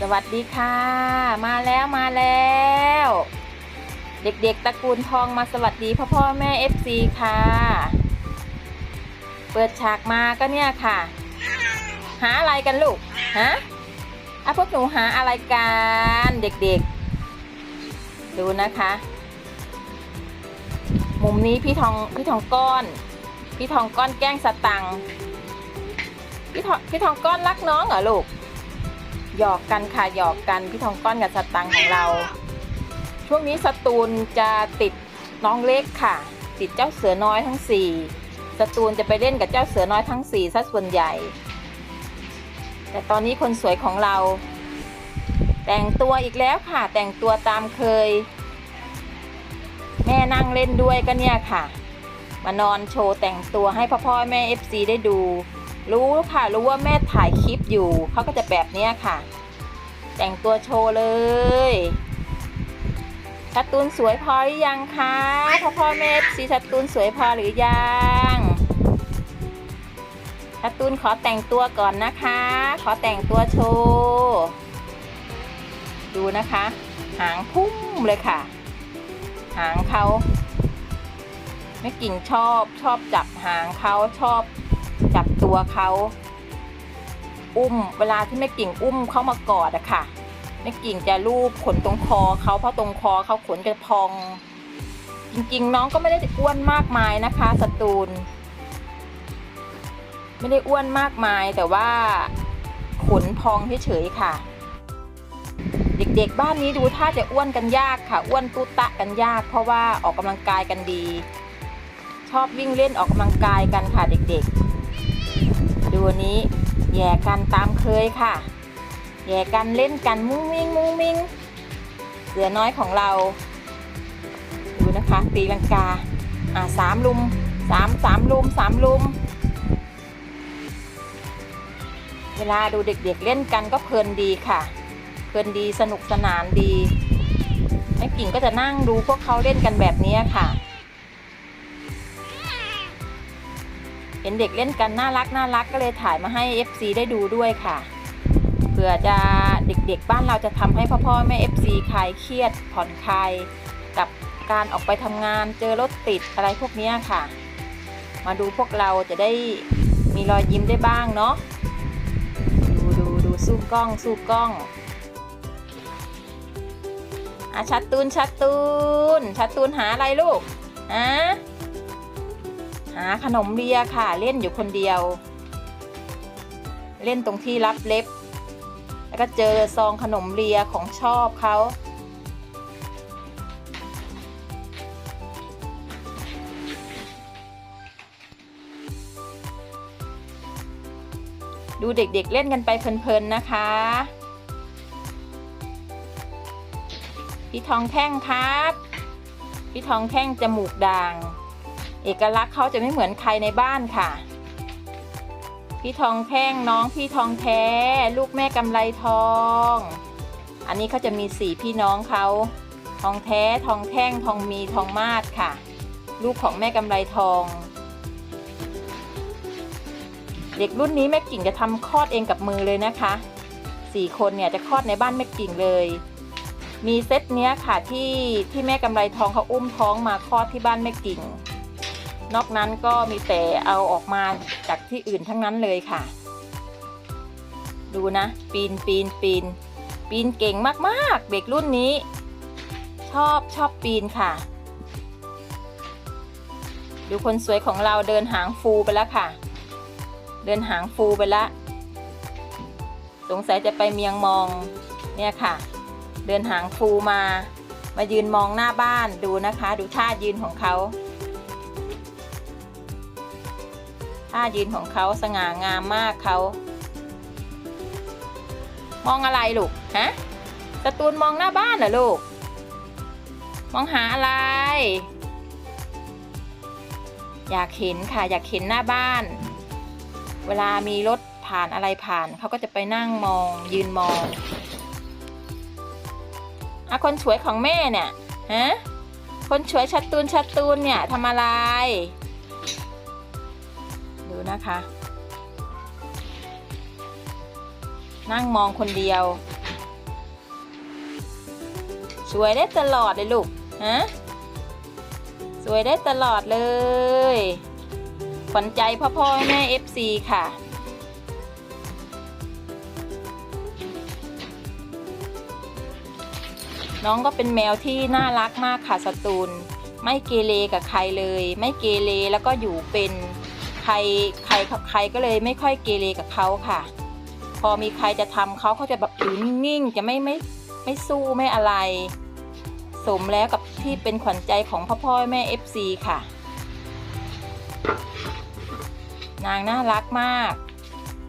สวัสดีค่ะ มาแล้วมาแล้ว เด็กๆตระกูลทองมาสวัสดีพ่อพ่อแม่ FC ค่ะ เปิดฉากมาก็เนี่ยค่ะ หาอะไรกันลูกฮะอะพวกหนูหาอะไรกันเด็กๆ ดูนะคะ มุมนี้พี่ทองพี่ทองก้อน พี่ทองก้อนแกล้งสตังค์พี่ทองพี่ทองก้อนรักน้องเหรอลูก หยอกกันค่ะหยอกกันพี่ทองก้อนกับสตังของเรา ช่วงนี้สตูลจะติดน้องเล็กค่ะ ติดเจ้าเสือน้อยทั้งสี่สตูลจะไปเล่นกับเจ้าเสือน้อยทั้งสี่ซะส่วนใหญ่ แต่ตอนนี้คนสวยของเรา แต่งตัวอีกแล้วค่ะ แต่งตัวตามเคย แม่นั่งเล่นด้วยก็เนี่ยค่ะ มานอนโชว์แต่งตัวให้พ่อพ่อแม่ FC ได้ดู รู้ค่ะ รู้ว่าแม่ถ่ายคลิปอยู่เขาก็จะแบบเนี้ยค่ะ แต่งตัวโชว์เลยชัดตูนสวยพอหรือยังคะพ่อพ่อแม่ FC ชัดตูนสวยพอหรือยังชัดตูนขอแต่งตัวก่อนนะคะ ขอแต่งตัวโชว์ดูนะคะ หางพุ่มเลยค่ะ หางเขาแม่กิ่งชอบชอบจับหางเขาชอบ จับตัวเขาอุ้มเวลาที่แม่กิ่งอุ้มเขามากอดอะค่ะแม่กิ่งจะลูบขนตรงคอเขาเพราะตรงคอเขาขนจะพอง จริงๆ น้องก็ไม่ได้อ้วนมากมายนะคะสตูล ไม่ได้อ้วนมากมายแต่ว่าขนพองเฉยๆค่ะ เด็กๆบ้านนี้ดูท่าจะอ้วนกันยากค่ะ อ้วนตุตะกันยาก เพราะว่าออกกำลังกายกันดี ชอบวิ่งเล่นออกกำลังกายกันค่ะเด็กๆ ดูอันนี้แย่กันตามเคยค่ะ แย่กันเล่นกันมุ้งมิ้งมุ้งมิ้งเสือน้อยของเรา ดูนะคะตีลังกา อ่าสามลุมสามสามลุมสามลุม เวลาดูเด็กๆเล่นกันก็เพลินดีค่ะ เพลินดีสนุกสนานดีแม่กิ่งก็จะนั่งดูพวกเขาเล่นกันแบบนี้ค่ะ ห็นเด็กเล่นกันน่ารักน่ารักก็เลยถ่ายมาให้ FC ได้ดูด้วยค่ะเผื่อจะเด็กๆบ้านเราจะทำให้พ่อพ่อแม่ FC คลายเครียดผ่อนคลายกับการออกไปทำงานเจอรถติดอะไรพวกนี้ค่ะ มาดูพวกเราจะได้มีรอยยิ้มได้บ้างเนาะดูดูดูสู้กล้องสู้กล้องอาชัดตูนชัดตูนชัดตูนหาอะไรลูกอะ หาขนมเลียค่ะเล่นอยู่คนเดียว เล่นตรงที่รับเล็บ แล้วก็เจอซองขนมเลียของชอบเขาดูเด็กๆเล่นกันไปเพลินๆนะคะ พี่ทองแท่งครับ พี่ทองแท่งจมูกด่าง เอกลักษณ์เขาจะไม่เหมือนใครในบ้านค่ะ พี่ทองแท่งน้องพี่ทองแท้ ลูกแม่กำไรทอง อันนี้เขาจะมีสี่พี่น้องเขาทองแท้ทองแท่งทองมีทองมาศค่ะ ลูกของแม่กำไรทอง เด็กรุ่นนี้แม่กิ่งจะทำคลอดเองกับมือเลยนะคะสี่คนเนี่ยจะคลอดในบ้านแม่กิ่งเลยมีเซตเนี้ยค่ะที่ที่แม่กำไรทองเขาอุ้มท้องมาคลอดที่บ้านแม่กิ่ง นอกนั้นก็มีแต่เอาออกมาจากที่อื่นทั้งนั้นเลยค่ะ ดูนะ ปีนปีนปีน ปีนเก่งมากๆ เด็กรุ่นนี้ ชอบชอบปีนค่ะ ดูคนสวยของเราเดินหางฟูไปแล้วค่ะ เดินหางฟูไปแล้วสงสัยจะไปเมียงมองเนี่ยค่ะ เดินหางฟูมา มายืนมองหน้าบ้านดูนะคะ ดูท่ายืนของเขา ท่ายืนของเขาสง่างามมากเขา มองอะไรลูกฮะการ์ตูนมองหน้าบ้านเหรอลูก มองหาอะไร อยากเห็นค่ะอยากเห็นหน้าบ้าน เวลามีรถผ่านอะไรผ่านเขาก็จะไปนั่งมองยืนมองอะคนสวยของแม่เนี่ยฮะคนสวยชัดตูนชัดตูนเนี่ยทำอะไร ดูนะคะ นั่งมองคนเดียว สวยได้ตลอดเลยลูกฮะสวยได้ตลอดเลยขวัญใจพ่อพ่อแม่เอฟซีค่ะน้องก็เป็นแมวที่น่ารักมากค่ะสตูล ไม่เกเรกับใครเลย ไม่เกเรแล้วก็อยู่เป็น ใครใครใครก็เลยไม่ค่อยเกเรกับเขาค่ะ พอมีใครจะทำเขาเขาจะแบบอยู่นิ่งๆจะไม่ไม่ไม่สู้ไม่อะไร สมแล้วกับที่เป็นขวัญใจของพ่อพ่อแม่ FC ค่ะ นางน่ารักมาก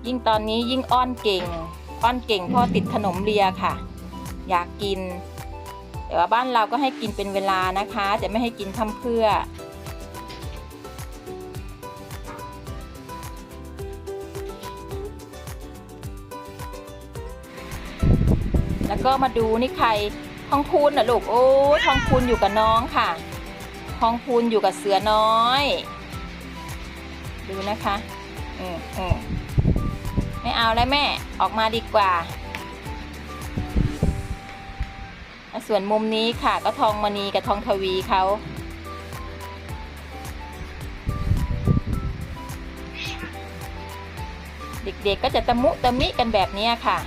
ยิ่งตอนนี้ยิ่งอ้อนเก่ง อ้อนเก่งพราะติดขนมเลียค่ะ อยากกิน แต่ว่าบ้านเราก็ให้กินเป็นเวลานะคะ จะไม่ให้กินทำเพื่อ แล้วก็มาดูนี่ใครทองพูนนะลูกโอ้ทองพูนอยู่กับน้องค่ะทองพูนอยู่กับเสือน้อย ดูนะคะอืมอืมไม่เอาแล้วแม่ออกมาดีกว่า ส่วนมุมนี้ค่ะ ก็ทองมณีกับทองทวีเขาเด็กๆก็จะตะมุตะมิกันแบบนี้ค่ะ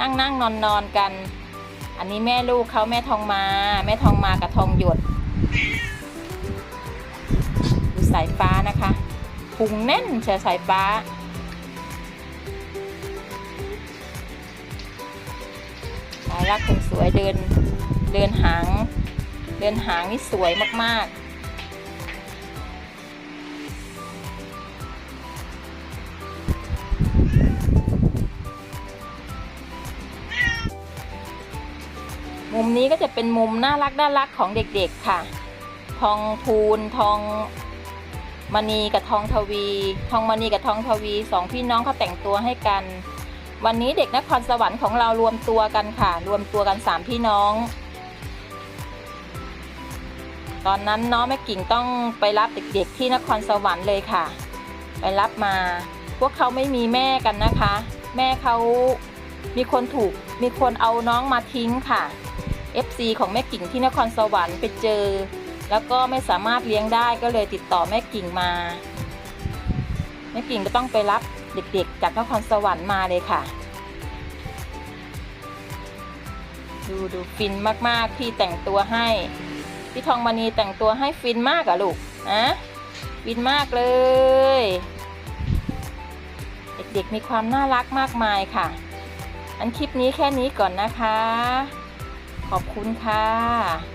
นั่งนั่งนอนนอนกัน อันนี้แม่ลูกเขาแม่ทองมา แม่ทองมากับทองหยดดูสายฟ้านะคะพุงแน่นเชียวสายฟ้า สายรักคนสวยเดินเดินหาง เดินหางนี่สวยมากๆ มุมนี้ก็จะเป็นมุมน่ารักน่ารักของเด็กๆค่ะ ทองพูนทองมณีกับทองทวี ทองมณีกับทองทวีสองพี่น้องเขาแต่งตัวให้กัน วันนี้เด็กนครสวรรค์ของเรารวมตัวกันค่ะ รวมตัวกันสามพี่น้อง ตอนนั้นน้องแม่กิ่งต้องไปรับเด็กๆที่นครสวรรค์เลยค่ะ ไปรับมา พวกเขาไม่มีแม่กันนะคะ แม่เขามีคนถูกมีคนเอาน้องมาทิ้งค่ะ FC ของแม่กิ่งที่นครสวรรค์ไปเจอ แล้วก็ไม่สามารถเลี้ยงได้ก็เลยติดต่อแม่กิ่งมา แม่กิ่งก็ต้องไปรับเด็กๆ จากนครสวรรค์มาเลยค่ะ ดูดูฟินมากๆพี่แต่งตัวให้ พี่ทองมณีแต่งตัวให้ฟินมากอะลูกอะฟินมากเลย เด็กๆมีความน่ารักมากมายค่ะ อันคลิปนี้แค่นี้ก่อนนะคะ ขอบคุณค่ะ